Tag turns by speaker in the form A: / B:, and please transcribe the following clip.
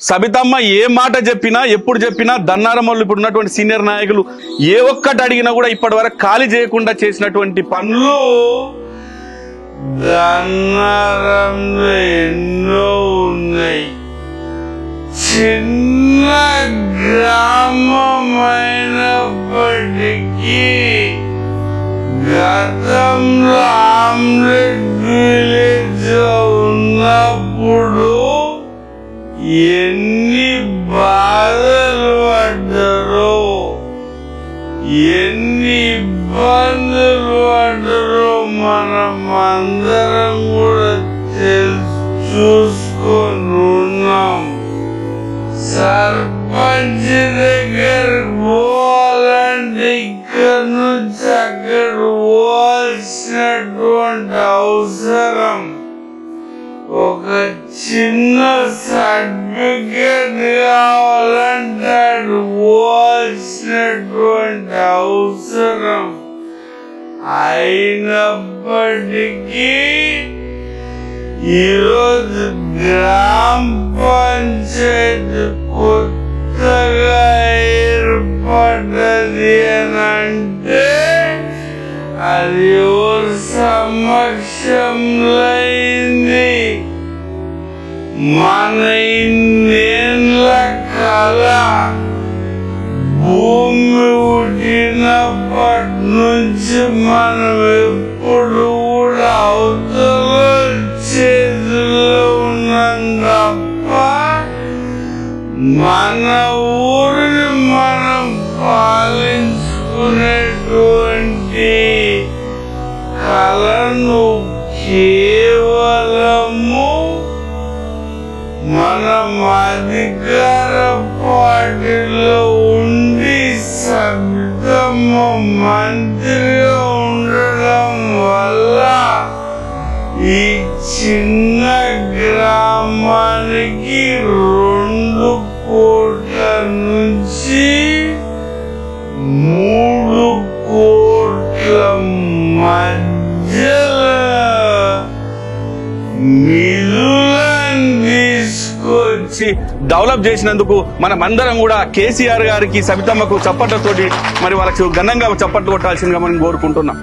A: సబితమ్మ ఏ మాట చెప్పినా ఎప్పుడు చెప్పినా దన్నారమల్లు వాళ్ళు ఇప్పుడు ఉన్నటువంటి సీనియర్ నాయకులు ఏ ఒక్కటి అడిగినా కూడా ఇప్పటి వరకు ఖాళీ చేయకుండా చేసినటువంటి పనులు
B: గన్నారంలో ఎన్నో ఉన్నాయి. చిన్న గ్రామమైనప్పటికీ గతంలో ఆమ్లెట్ ఎన్ని బాధలు పడ్డరో ఎన్ని ఇబ్బందులు పడ్డరో మనం అందరం కూడా తెలుసు చూసుకొని ఉన్నాం. సర్పంచ్ దగ్గర పోవాలంటే ఇక్కడ నుంచి అక్కడ పోవాల్సినటువంటి అవసరం. ఒక చిన్న సర్టిఫికేట్ కావాలంటే పోవాల్సినటువంటి అవసరం అయినప్పటికీ ఈరోజు గ్రామ పంచాయతీ కొత్తగా ఏర్పడ్డది అని అంటే అది ఎవరి సమక్షంలో మన ఇన్నేళ్ళ కళ భూమి పుట్టినప్పటి నుంచి మనం ఎప్పుడు కూడా అవతల చేతిలో ఉన్నాం తప్ప మన ఊరిని మనం పాలించుకునేటువంటి కళను కేవలము మనం అధికార పార్టీలో ఉండి సభ్యతమ మంత్రిగా ఉండడం వల్ల ఈ చిన్న గ్రామానికి రెండు కోట్ల నుంచి మూడు కోట్ల మధ్యలో నిధులను తీసుకొచ్చి
A: డెవలప్ చేసినందుకు మనం అందరం కూడా కేసీఆర్ గారికి సబితమ్మకు చప్పట్లతోటి మరి వాళ్ళకి ఘనంగా చప్పట్లు కొట్టాల్సిందిగా మనం కోరుకుంటున్నాం.